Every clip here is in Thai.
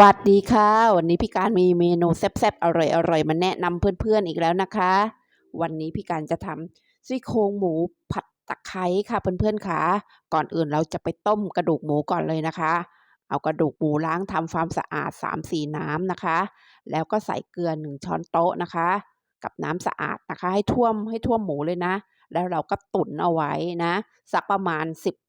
วัสดีค่ะ วันนี้พี่การมีเมนูแซ่บๆอร่อยๆมาแนะนำเพื่อนๆอีกแล้วนะคะ วันนี้พี่การจะทำซี่โครงหมูผัดตะไคร้ค่ะเพื่อนๆค่ะก่อนอื่นเราจะไปต้มกระดูกหมูก่อนเลยนะคะ เอากระดูกหมูล้างทำความสะอาด3-4น้ำนะคะ แล้วก็ใส่เกลือ1ช้อนโต๊ะนะคะ กับน้ำสะอาดนะคะ ให้ท่วมให้ท่วมหมูเลยนะ แล้วเราก็ตุ๋นเอาไว้นะ สักประมาณ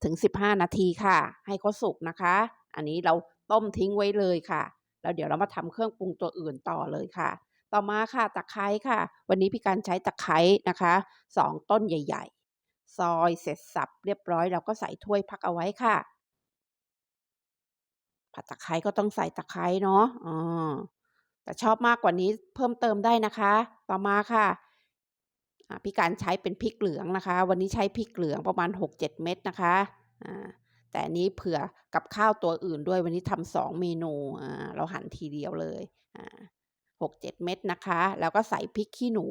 10-15 นาทีค่ะ ให้เขาสุกนะคะ อันนี้เรา ต้มทิ้งไว้เลยค่ะ แล้วเดี๋ยวเรามาทำเครื่องปรุงตัวอื่นต่อเลยค่ะ ต่อมาค่ะตะไคร้ค่ะ วันนี้พี่การใช้ตะไคร้นะคะสองต้นใหญ่ ๆ ซอยเสร็จสับเรียบร้อยเราก็ใส่ถ้วยพักเอาไว้ค่ะ ผัดตะไคร้ก็ต้องใส่ตะไคร้เนาะอ๋อแต่ชอบมากกว่านี้เพิ่มเติมได้นะคะ ต่อมาค่ะพี่การใช้เป็นพริกเหลืองนะคะ วันนี้ใช้พริกเหลืองประมาณ 6-7 เม็ดนะคะอ่า แต่อันนี้เผื่อกับข้าวตัวอื่นด้วยวันนี้ทำสองเมนูเราหั่นทีเดียวเลยหกเจ็ดเม็ดนะคะ แล้วก็ใส่พริกขี้หนู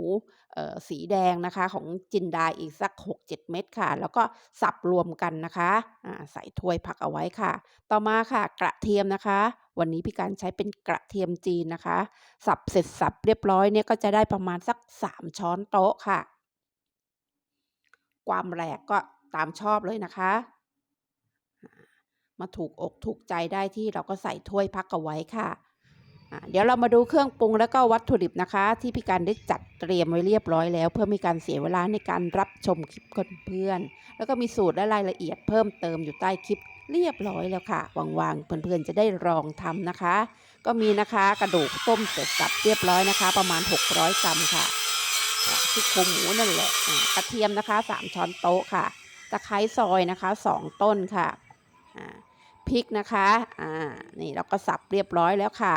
สีแดงนะคะของจินดาอีกสัก6-7เจ็ดเม็ดค่ะ แล้วก็สับรวมกันนะคะใส่ถ้วยพักเอาไว้ค่ะ ต่อมาค่ะกระเทียมนะคะ วันนี้พี่การใช้เป็นกระเทียมจีนนะคะ สับเสร็จสับเรียบร้อยเนี่ยก็จะได้ประมาณสัก3ช้อนโต๊ะค่ะ ความแหลกก็ตามชอบเลยนะคะ มาถูกอกถูกใจได้ที่เราก็ใส่ถ้วยพักเอาไว้ค่ะ เดี๋ยวเรามาดูเครื่องปรุงแล้วก็วัตถุดิบนะคะ ที่พี่การได้จัดเตรียมไว้เรียบร้อยแล้ว เพื่อไม่การเสียเวลาในการรับชมคลิปเพื่อนๆแล้วก็มีสูตรและรายละเอียดเพิ่มเติมอยู่ใต้คลิปเรียบร้อยแล้วค่ะวางๆเพื่อนๆจะได้ลองทำนะคะ ก็มีนะคะกระดูกต้มเสร็จสับเรียบร้อยนะคะ ประมาณ 600 กรัมค่ะที่โครงหมูนั่นแหละกระเทียมนะคะ 3 ช้อนโต๊ะค่ะตะไคร้ซอยนะคะ 2 ต้นค่ะอ่า พริกนะคะ อ่า นี่เราก็สับเรียบร้อยแล้วค่ะ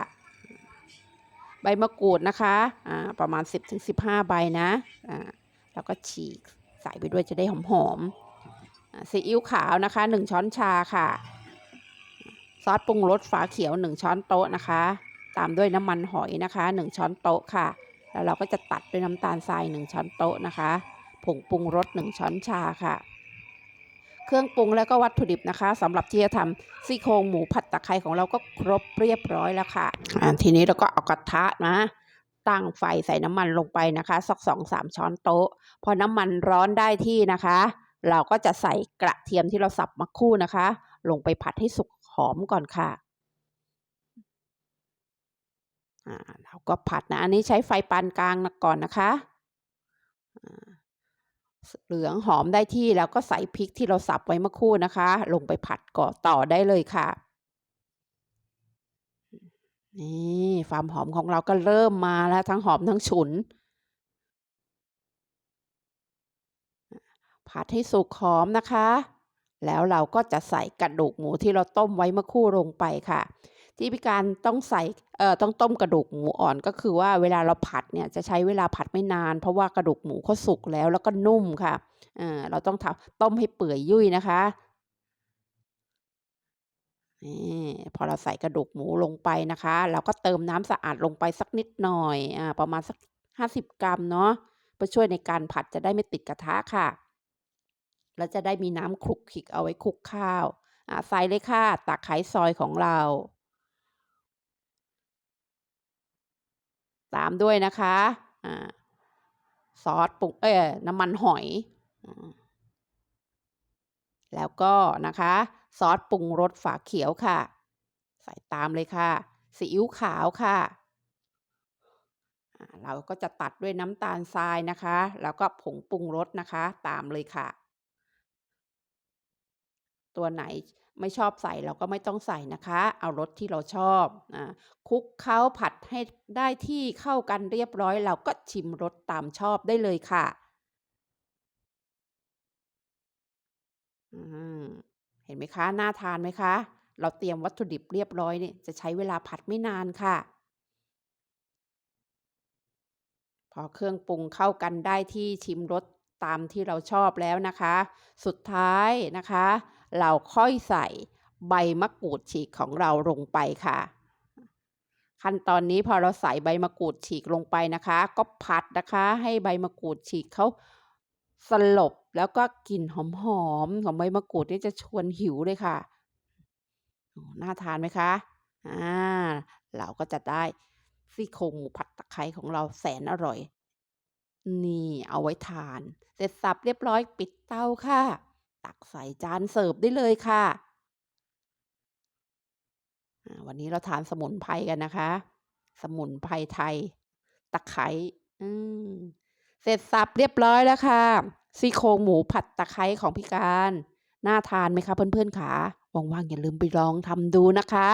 ใบมะกรูดนะคะ อ่า ประมาณ 10-15ใบนะ อ่า แล้วก็ฉีกใส่ไปด้วยจะได้หอมๆซีอิ๊วขาวนะคะ 1 ช้อนชาค่ะ ซอสปรุงรสฝาเขียว 1 ช้อนโต๊ะนะคะ ตามด้วยน้ำมันหอยนะคะ 1 ช้อนโต๊ะค่ะ แล้วเราก็จะตัดด้วยน้ำตาลทราย 1 ช้อนโต๊ะนะคะ ผงปรุงรส 1 ช้อนชาค่ะ เครื่องปรุงแล้วก็วัตถุดิบนะคะสำหรับที่จะทำซี่โครงหมูผัดตะไคร้ของเราก็ครบเรียบร้อยแล้วค่ะอ่าทีนี้เราก็เอากระทะนะตั้งไฟใส่น้ำมันลงไปนะคะสักสองสามช้อนโต๊ะ พอน้ำมันร้อนได้ที่นะคะ เราก็จะใส่กระเทียมที่เราสับมาคู่นะคะ ลงไปผัดให้สุกหอมก่อนค่ะอ่าเราก็ผัดนะ อันนี้ใช้ไฟปานกลางก่อนนะคะ เหลืองหอมได้ที่แล้วก็ใส่พริกที่เราสับไว้เมื่อครู่นะคะ ลงไปผัดก่อต่อได้เลยค่ะ นี่ความหอมของเราก็เริ่มมาแล้วทั้งหอมทั้งฉุน ผัดให้สุกหอมนะคะ แล้วเราก็จะใส่กระดูกหมูที่เราต้มไว้เมื่อครู่ลงไปค่ะ ที่พิการต้องใส่เอ่อต้องต้มกระดูกหมูอ่อนก็คือว่าเวลาเราผัดเนี่ยจะใช้เวลาผัดไม่นาน เพราะว่ากระดูกหมูเขาสุกแล้วแล้วก็นุ่มค่ะเอ่อเราต้องทำต้มให้เปื่อยยุ่ยนะคะนี่พอเราใส่กระดูกหมูลงไปนะคะ เราก็เติมน้ำสะอาดลงไปสักนิดหน่อยอ่าประมาณสัก50กรัมเนาะเพื่อช่วยในการผัดจะได้ไม่ติดกระทะค่ะแล้วจะได้มีน้ำคลุกคลิกเอาไว้คลุกข้าวอ่าใส่เลยค่ะตะไคร้ซอยของเรา ตามด้วยนะคะอ่าซอสปรุงเอ้ยน้ำมันหอยอแล้วก็นะคะซอสปรุงรสฝาเขียวค่ะ ใส่ตามเลยค่ะซีอิ๊วขาวค่ะเราก็จะตัดด้วยน้ำตาลทรายนะคะ แล้วก็ผงปรุงรสนะคะ ตามเลยค่ะ ตัวไหนไม่ชอบใส่เราก็ไม่ต้องใส่นะคะ เอารสที่เราชอบอคุกเคล้าผัดให้ได้ที่เข้ากันเรียบร้อยเราก็ชิมรสตามชอบได้เลยค่ะเห็นไหมคะน่าทานไหมคะ เราเตรียมวัตถุดิบเรียบร้อยเนี่ยจะใช้เวลาผัดไม่นานค่ะ พอเครื่องปรุงเข้ากันได้ที่ชิมรสตามที่เราชอบแล้วนะคะ สุดท้ายนะคะ เราค่อยใส่ใบมะกรูดฉีกของเราลงไปค่ะ ขั้นตอนนี้พอเราใส่ใบมะกรูดฉีกลงไปนะคะ ก็ผัดนะคะ ให้ใบมะกรูดฉีกเขาสลบแล้วก็กลิ่นหอมๆของใบมะกรูดนี่จะชวนหิวเลยค่ะน่าทานไหมคะอ่าเราก็จะได้ซี่โครงหมูผัดตะไคร้ของเราแสนอร่อย นี่เอาไว้ทาน เสร็จสับเรียบร้อยปิดเตาค่ะ ตักใส่จานเสิร์ฟได้เลยค่ะ วันนี้เราทานสมุนไพรกันนะคะ สมุนไพรไทย ตะไคร้เสร็จสับเรียบร้อยแล้วค่ะซี่โครงหมูผัดตะไคร้ของพี่การ น่าทานไหมคะเพื่อนๆขาว่างๆอย่าลืมไปลองทำดูนะคะ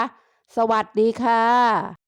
สวัสดีค่ะ